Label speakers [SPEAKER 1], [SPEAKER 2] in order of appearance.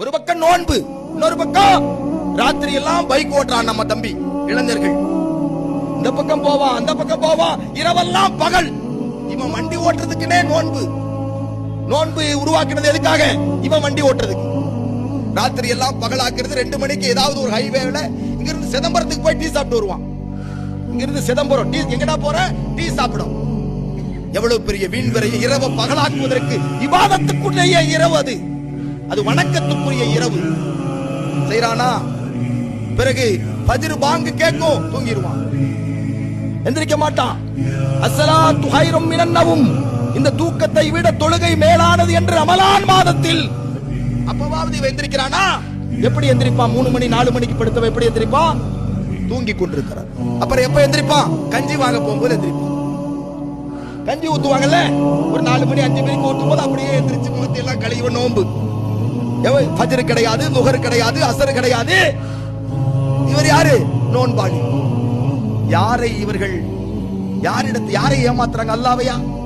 [SPEAKER 1] ஒரு பக்கம் நோன்பு இன்னொரு பக்கம் ராத்திரி எல்லாம் பைக் ஓட்டுறான் நம்ம தம்பி இளைஞர்கள். இந்த பக்கம் போவான் அந்த பக்கம் போவான் இரவெல்லாம் பகல். இவன் வண்டி ஓட்டுறதுக்குனே நோன்பு. நோன்பு உருவாக்குனது எதுக்காக? இவன் வண்டி ஓட்டுறதுக்கு. ராத்திரி எல்லாம் பகலாக்குறது ரெண்டு மணிக்கு ஏதாவது ஒரு ஹைவேல இங்க இருந்து சிதம்பரத்துக்கு போய் டீ சாப்பிட்டு வருவான். இங்க இருந்து சிதம்பரம் டீ எங்கடா போற? டீ சாப்பிடும். எவ்வளவு பெரிய வீண் விரை இரவு பகலாக்குவதற்கு விவாதத்துக்குள்ளேயே இரவு அது. அது வணக்கத்துக்குரிய இரவு. செய்யறானா பிறகு பதிரு பாங்கு கேட்கும் தூங்கிடுவான். எந்திரிக்க மாட்டான். அசலா துகைரம் மினன்னவும் இந்த தூக்கத்தை விட தொழுகை மேலானது என்று ரமலான் மாதத்தில். அப்பவாவது இவன் எந்திரிக்கிறானா? எப்படி எந்திரிப்பான்? மூணு மணி நாலு மணிக்கு படுத்தவ எப்படி எந்திரிப்பான்? தூங்கி கொண்டிருக்கிறார் அப்புறம் எப்ப எந்திரிப்பான்? கஞ்சி வாங்க போகும்போது எந்திரிப்பான். கஞ்சி ஊத்துவாங்கல்ல? ஒரு நாலு மணி அஞ்சு மணிக்கு ஊத்தும் போது அப்படியே எந்திரிச்சு முகத்தை எல்லாம் கழிவு நோம்பு. எவ- கிடையாது முகர் கிடையாது அசர் கிடையாது. இவர் யாரு? நோன்பாளி. யாரை இவர்கள் யாரிடத்து யாரை ஏமாத்துறாங்க? அல்லாவையா?